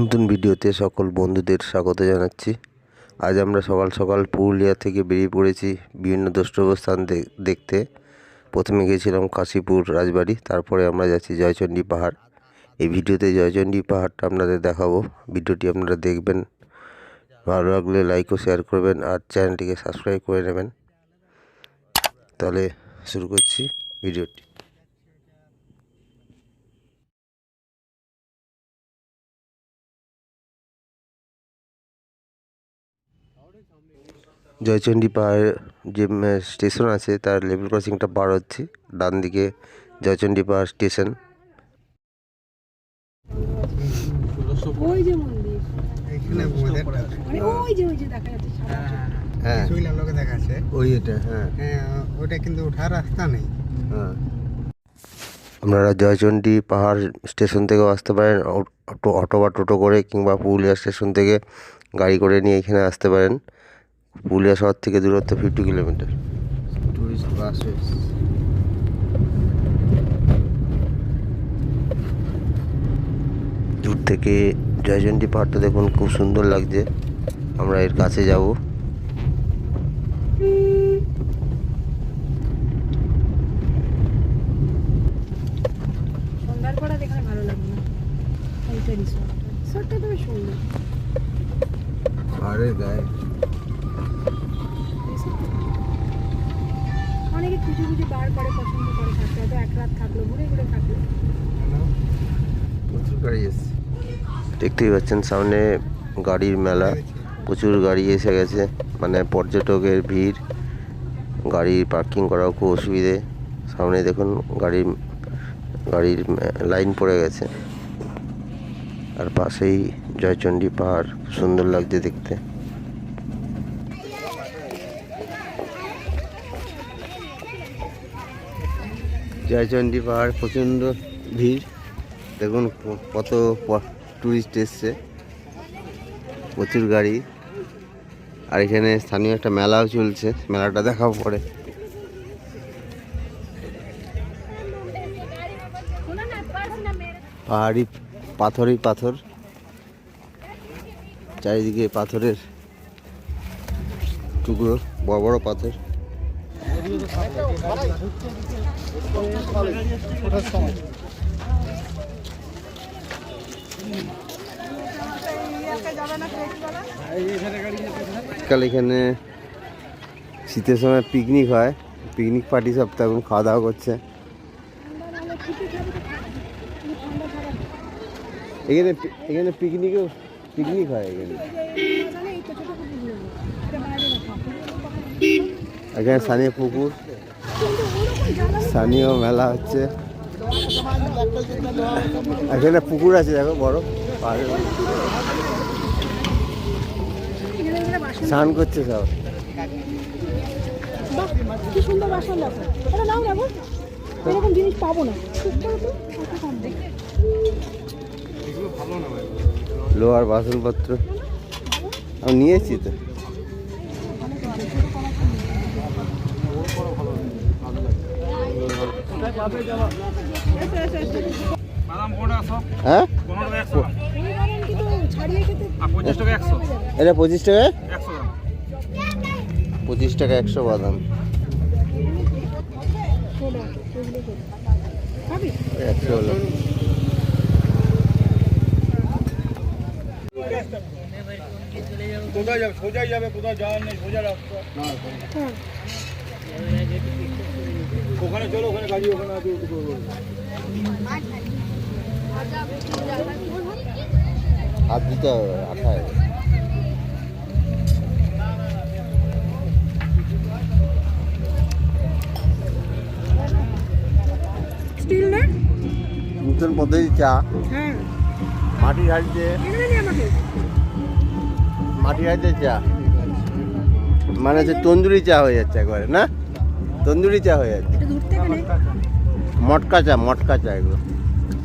নতুন ভিডিওতে সকল বন্ধুদের স্বাগত জানাচ্ছি। আজ আমরা সকাল সকাল পুরুলিয়া থেকে বেরিয়ে পড়েছি বিভিন্ন দ্রষ্টব্য স্থান দেখতে। প্রথমে গিয়েছিলাম কাশীপুর রাজবাড়ি, তারপরে আমরা যাচ্ছি জয়চণ্ডী পাহাড়। এই ভিডিওতে জয়চণ্ডী পাহাড়টা আপনাদের দেখাবো। ভিডিওটি আপনারা দেখবেন। ভালো লাগলে লাইক ও শেয়ার করবেন আর চ্যানেলটিকে সাবস্ক্রাইব করে নেবেন। তাহলে শুরু করছি ভিডিওটি। জয়চণ্ডী পাহাড় যে স্টেশন আছে তার লেভেল ক্রসিংটা পার হচ্ছে ডান দিকে জয়চণ্ডী পাহাড় স্টেশন। ওই যে মন্দির। এখানে ওয়েদারটা ওই যে ওই যে দেখা যাচ্ছে সাদা ছোপ। শুইলাম লোকে দেখাচ্ছে। ওই এটা ওটা কিন্তু ওঠার রাস্তা নেই। আপনারা জয়চণ্ডী পাহাড় স্টেশন থেকেও আসতে পারেন অটো অটো বা টোটো করে কিংবা পুরুলিয়া স্টেশন থেকে গাড়ি করে নিয়ে এখানে আসতে পারেন। পুরুলিয়া শহর থেকে দূরত্ব ফিফটি কিলোমিটার টুরিস্ট বাসেস দূর থেকে জয়চণ্ডী পাহাড়টা দেখুন খুব সুন্দর লাগছে। আমরা এর কাছে যাব। আর এখানে দেখতেই পাচ্ছেন, সামনে গাড়ির মেলা, প্রচুর গাড়ি এসে গেছে মানে পর্যটকের ভিড় গাড়ি পার্কিং করাও খুব অসুবিধে। সামনে দেখুন, গাড়ির গাড়ির লাইন পড়ে গেছে। আর পাশেই জয়চণ্ডী পাহাড়, সুন্দর লাগছে দেখতে। জয়চণ্ডী পাহাড়, প্রচণ্ড ভিড়। দেখুন কত টুরিস্ট এসছে। প্রচুর গাড়ি। আর এখানে স্থানীয় একটা মেলাও চলছে। মেলাটা দেখাও পরে। পাহাড়ি পাথরই পাথর। চারিদিকে পাথরের টুকরো, বড় বড় পাথর। আজকাল এখানে শীতের সময় পিকনিক হয়। পিকনিক পার্টি সব তখন খাওয়া দাওয়া করছে। এখানে এখানে পিকনিকও পিকনিক হয় এখানে। এখানে স্থানীয় পুকুর। স্থানীয় মেলা হচ্ছে। এখানে পুকুর আছে দেখো বড় স্নান করছে সব। কি সুন্দর বাসন দেখো এটা নাও দেখো এরকম জিনিস পাবো না। ঠিক করে তো কত কম দেখে লোহার বাসনপত্র। আমি নিয়েছি তো। হ্যাঁ? পঁচিশ টাকা একশো এটা পঁচিশ টাকা? পঁচিশ টাকা একশো বাদাম। একশো হলো। কোথায় যাবে? সোজাই যাবে কোথায় যাওয়ার নেই সোজা রাস্তা। হ্যাঁ ওখানে চলো ওখানে গাড়ি ওখানে আছে ওটুকু করব। হাত দিতে হবে আঠায়। স্টিল না? নতুন পদ্ধতি চা। হ্যাঁ। মাটির হাড়িতে নিয়ে হাড়িতে চা। মানে হচ্ছে তন্দুরি চা হয়ে যাচ্ছে একবারে না? তন্দুরি চা হয়ে যাচ্ছে। মটকা চা মটকা চা এগুলো।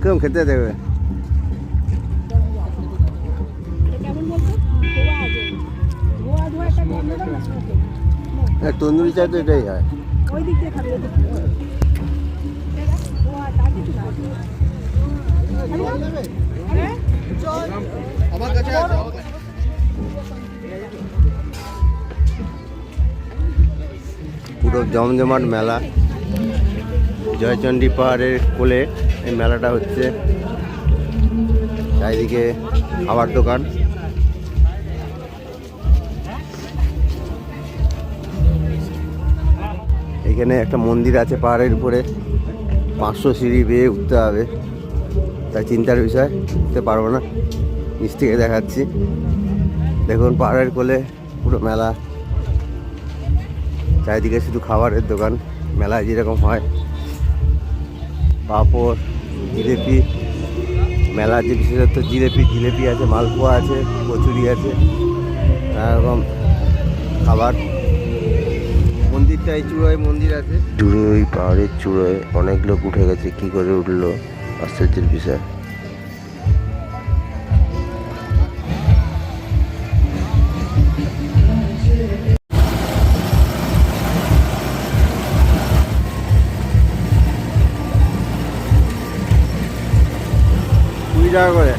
কেমন খেতে দেবে? তন্দুরি চা তো এটাই হয়। কিছু হ্যাঁ পুরো জমজমাট মেলা। জয়চণ্ডী পাহাড়ের কোলে এই মেলাটা হচ্ছে। চারিদিকে খাবার দোকান। এখানে একটা মন্দির আছে পাহাড়ের উপরে। পাঁচশো সিঁড়ি বেয়ে উঠতে হবে। তাই চিন্তার বিষয়, উঠতে পারব না। নিচ থেকে দেখাচ্ছি। দেখুন পাহাড়ের কোলে পুরো মেলা। চারিদিকে শুধু খাবারের দোকান। মেলায় যেরকম হয়। পাঁপড়, জিলেপি, মেলার যে বিশেষত্ব, জিলেপি জিলেপি আছে, মালপোয়া আছে, কচুরি আছে নানারকম খাবার। মন্দিরটা এই চূড়ায় মন্দির আছে। দূরে ওই পাহাড়ের চূড়ায় অনেক লোক উঠে গেছে, কি করে উঠল, আশ্চর্যের বিষয়। কুড়ি টাকা করে।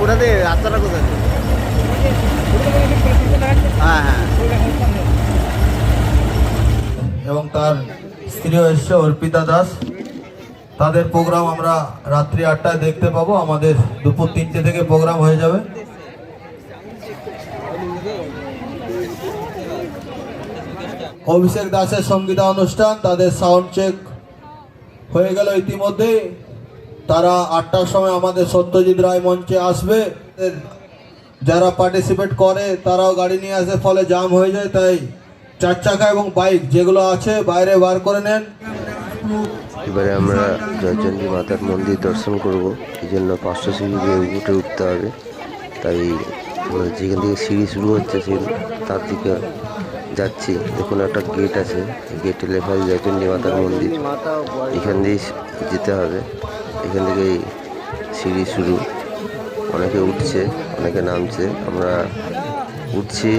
কোথা থেকে? রাস্তাটা কোথা থেকে হ্যাঁ হ্যাঁ। এবং তার স্ত্রীও এসছে অর্পিতা দাস। তাদের প্রোগ্রাম আমরা রাত্রি আটটায় দেখতে পাবো। আমাদের দুপুর তিনটে থেকে প্রোগ্রাম হয়ে যাবে। অভিষেক দাসের সঙ্গীতা অনুষ্ঠান তাদের সাউন্ড চেক হয়ে গেল ইতিমধ্যে। তারা আটটার সময় আমাদের সত্যজিৎ রায় মঞ্চে আসবে। যারা পার্টিসিপেট করে, তারাও গাড়ি নিয়ে আসে, ফলে জাম হয়ে যায়। তাই চার চাকা এবং বাইক যেগুলো আছে, বাইরে বার করে নেন। এবারে আমরা জয়চণ্ডী মাতার মন্দির দর্শন করব। এই জন্য পাঁচশো সিঁড়ি দিয়ে উঠে উঠতে হবে। তাই, যেখান থেকে সিঁড়ি শুরু হচ্ছে, সেই তার দিকে যাচ্ছি। দেখুন, একটা গেট আছে। গেটে লেখা আছে জয়চণ্ডী মাতার মন্দির। এখান দিয়েই যেতে হবে। এখান থেকেই সিঁড়ি শুরু। অনেকে উঠছে, অনেকে নামছে। আমরা উঠছি।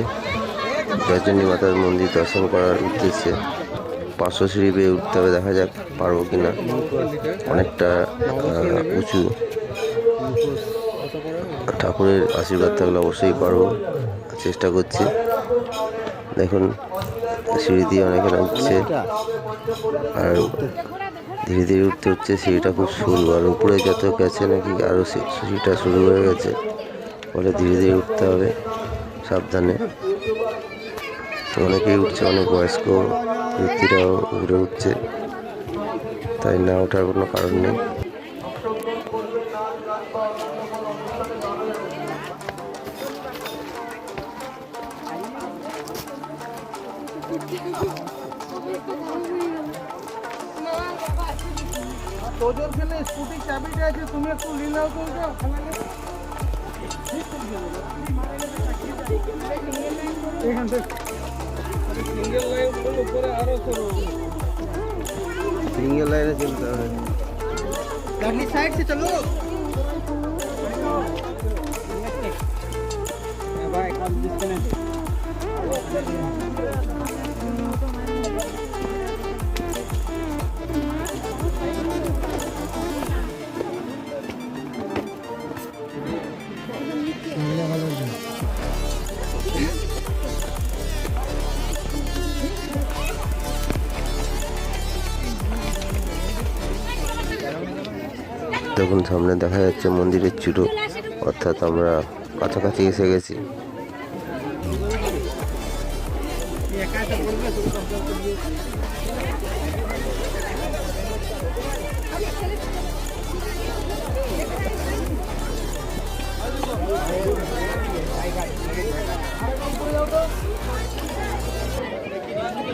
জয়চণ্ডী মাতার মন্দির দর্শন করার উদ্দেশ্যে। পাঁচশো সিঁড়ি বেয়ে উঠতে হবে, দেখা যাক পারব কি না অনেকটা উঁচু। ঠাকুরের আশীর্বাদ থাকলে অবশ্যই পারব। চেষ্টা করছি। দেখুন সিঁড়ি দিয়ে অনেকে উঠছে। আর ধীরে ধীরে উঠতে হচ্ছে সিঁড়িটা খুব সরু আর উপরে যত গেছে নাকি আরও সিঁড়িটা শুরু হয়ে গেছে। ফলে ধীরে ধীরে উঠতে হবে সাবধানে। তো অনেকেই উঠছে, অনেক বয়স্ক ব্যক্তিরাও উড়ে উঠছে। তাই না ওঠার কোনো কারণ নেই। তোজোর ফেলে স্কুটি চাবিটা আছে তুমি একটু নিয়ে নাও তো এখান থেকে সিঙ্গেল লাইন উপরে আরো করো সিঙ্গেল লাইনে চলতে হবে गाड़ी साइड से चलो बाय कॉल डिस्कनेक्ट তখন সামনে দেখা যাচ্ছে মন্দিরের চূড়ো। অর্থাৎ আমরা কাছাকাছি এসে গেছি।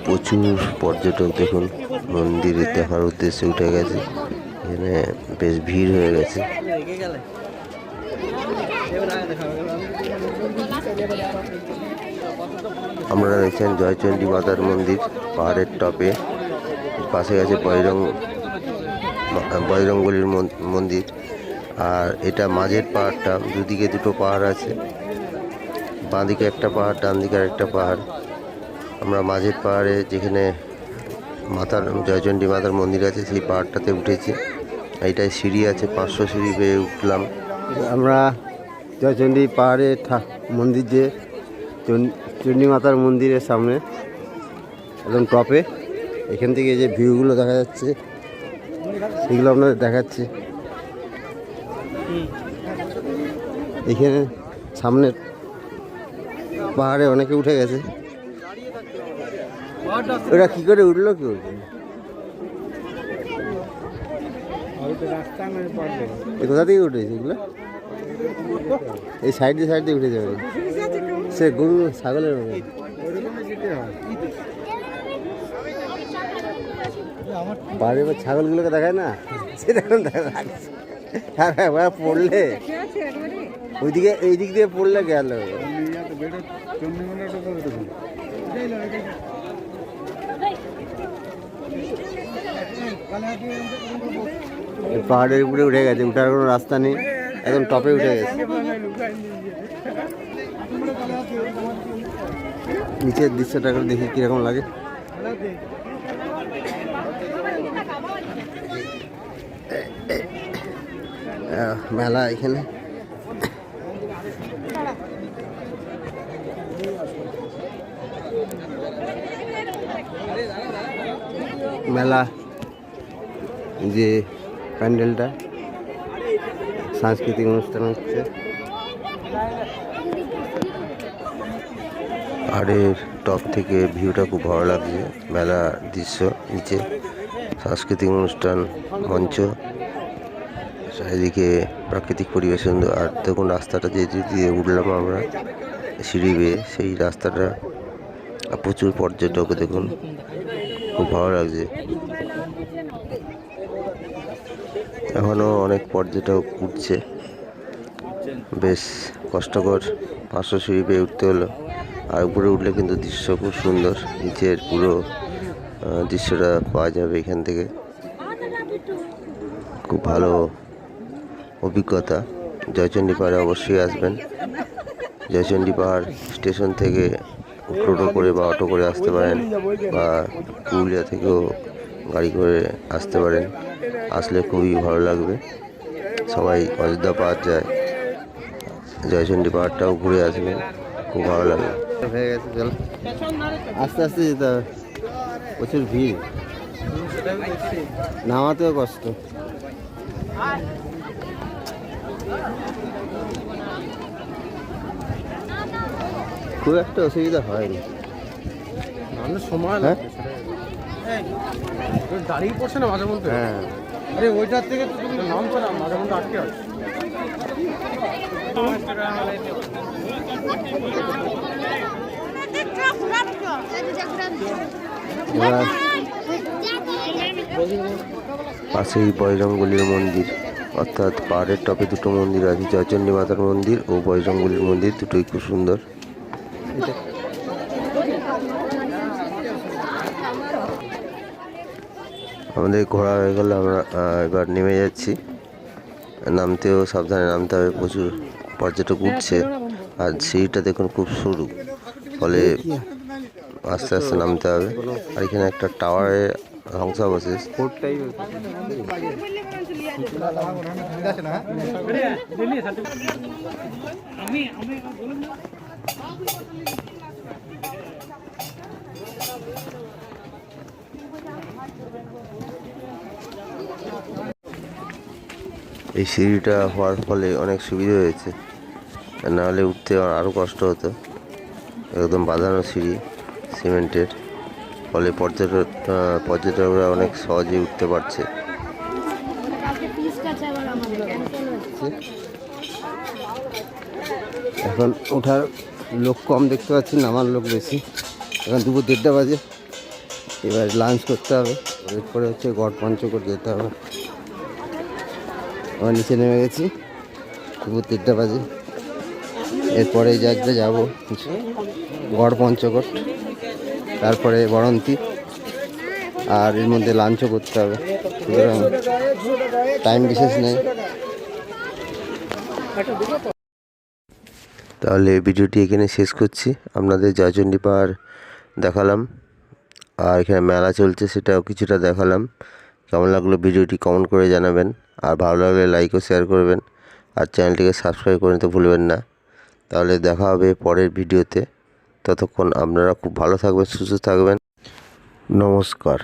প্রচুর পর্যটক দেখুন, মন্দিরে দেখার উদ্দেশ্যে উঠে গেছে। এখানে বেশ ভিড় হয়ে গেছে। আপনারা দেখছেন জয়চণ্ডী মাতার মন্দির, পাহাড়ের টপে। পাশে আছে বৈরং বজরঙ্গলির মন্দির। আর এটা মাঝের পাহাড়টা, দুদিকে দুটো পাহাড় আছে। বাঁদিকে একটা পাহাড় ডান দিকে একটা পাহাড়। আমরা মাঝের পাহাড়ে যেখানে মাতার জয়চণ্ডী মাতার মন্দির আছে, সেই পাহাড়টাতে উঠেছি। এইটায় সিঁড়ি আছে, পাঁচশো সিঁড়ি পেয়ে উঠলাম। আমরা জয়চণ্ডী পাহাড়ে মন্দির যে চণ্ডী মাতার মন্দিরের সামনে, একদম টপে এখান থেকে যে ভিউগুলো দেখা যাচ্ছে, সেগুলো আপনাদের দেখাচ্ছি। এখানে সামনে পাহাড়ে অনেকে উঠে গেছে। ওরা কি করে উঠল কি করে এ কোথা থেকে উঠেছে এগুলো? এই সাইড দিয়ে সাইড দিয়ে উঠে যাবে সে গরু ছাগলের মতো। বাড়ির এবার ছাগলগুলোকে দেখায় না? সেরকম দেখা লাগছে। আর একবার পড়লে। ওইদিকে এই দিক দিয়ে পড়লে গেল। এই পাহাড়ের উপরে উঠে গেছে, উঠার কোনো রাস্তা নেই, একদম টপে উঠে গেছে। নিচের দৃশ্যটা করে দেখি কীরকম লাগে। মেলা এখানে। মেলা। যে প্যান্ডেলটা, সাংস্কৃতিক অনুষ্ঠান হচ্ছে। পাহাড়ের টপ থেকে ভিউটা খুব ভালো লাগছে, মেলা দৃশ্য নিচে, সাংস্কৃতিক অনুষ্ঠান মঞ্চ, চারিদিকে প্রাকৃতিক পরিবেশ সুন্দর। আর দেখুন রাস্তাটা যে যে দিয়ে উঠলাম আমরা, সিঁড়ি বেয়ে, সেই রাস্তাটা প্রচুর পর্যটক দেখুন, খুব ভালো লাগছে। এখনও অনেক পর্যটক উঠছে। বেশ কষ্টকর পাঁচশো সিঁড়ি পেয়ে উঠতে হলো। আর উপরে উঠলে কিন্তু দৃশ্য খুব সুন্দর। নিচের পুরো দৃশ্যটা পাওয়া যাবে এখান থেকে। খুব ভালো অভিজ্ঞতা। জয়চণ্ডী পাহাড়ে অবশ্যই আসবেন। জয়চণ্ডী পাহাড় স্টেশন থেকে টোটো করে বা অটো করে আসতে পারেন বা পুরুলিয়া থেকেও গাড়ি করে আসতে পারেন। আসলে খুবই ভালো লাগবে। সবাই অযোধ্যা পাহাড় যায়। জয়চণ্ডী পাহাড়টাও ঘুরে আসবেন খুব ভালো লাগবে। হয়ে গেছে চল। আস্তে আস্তে যেতে হবে। প্রচুর ভিড়। নামাতেও কষ্ট। খুব একটা অসুবিধা হয়নি। সময় হ্যাঁ? লাগবে সেটাই। দাঁড়িয়ে পড়ছে না মাঝে মধ্যে? হ্যাঁ। আরে ওইটার থেকে তো তুমি নাম করো মাঝে মধ্যে আটকে আছে। পাশেই বজরঙ্গলির মন্দির অর্থাৎ পাহাড়ের টপে দুটো মন্দির আছে জয়চণ্ডী মাতার মন্দির ও বজরঙ্গলির মন্দির দুটোই খুব সুন্দর। আমাদের ঘোরা হয়ে গেলে, আমরা এবার নেমে যাচ্ছি। নামতেও সাবধানে নামতে হবে, প্রচুর পর্যটক উঠছে। আর সিঁড়িটা দেখুন খুব সরু, ফলে আস্তে আস্তে নামতে হবে। আর এখানে একটা টাওয়ারে ধ্বংসাবশেষ। কোর্টটাই এই সিঁড়িটা হওয়ার ফলে অনেক সুবিধা হয়েছে। না হলে উঠতে আরও কষ্ট হতো। একদম বাঁধানো সিঁড়ি, সিমেন্টের। ফলে পর্যটক পর্যটকরা অনেক সহজে উঠতে পারছে। এখন ওঠার লোক কম দেখতে পাচ্ছি, নামার লোক বেশি। এখন দুপুর দেড়টা বাজে। এবার লাঞ্চ করতে হবে। এরপরে হচ্ছে গড় পঞ্চকোট যেতে হবে। আমার নিচে নেমে গেছি। দুপুর দেড়টা বাজে। এরপরে যাত্রা যাব গড় পঞ্চকোট তারপরে বরন্তি। আর এর মধ্যে লাঞ্চও করতে হবে। সুতরাং টাইম বিশেষ নেই। তাহলে ভিডিওটি এখানে শেষ করছি। আপনাদের জয়চণ্ডী পাহাড় দেখালাম। আর এখানে মেলা চলছে, সেটাও কিছুটা দেখালাম। কেমন লাগল ভিডিওটি কমেন্ট করে জানাবেন। আর ভালো লাগলে লাইক ও শেয়ার করবেন। আর চ্যানেলটিকে সাবস্ক্রাইব করে নিতে ভুলবেন না। তাহলে দেখা হবে পরের ভিডিওতে। ততক্ষণ আপনারা খুব ভালো থাকবেন, সুস্থ থাকবেন। নমস্কার।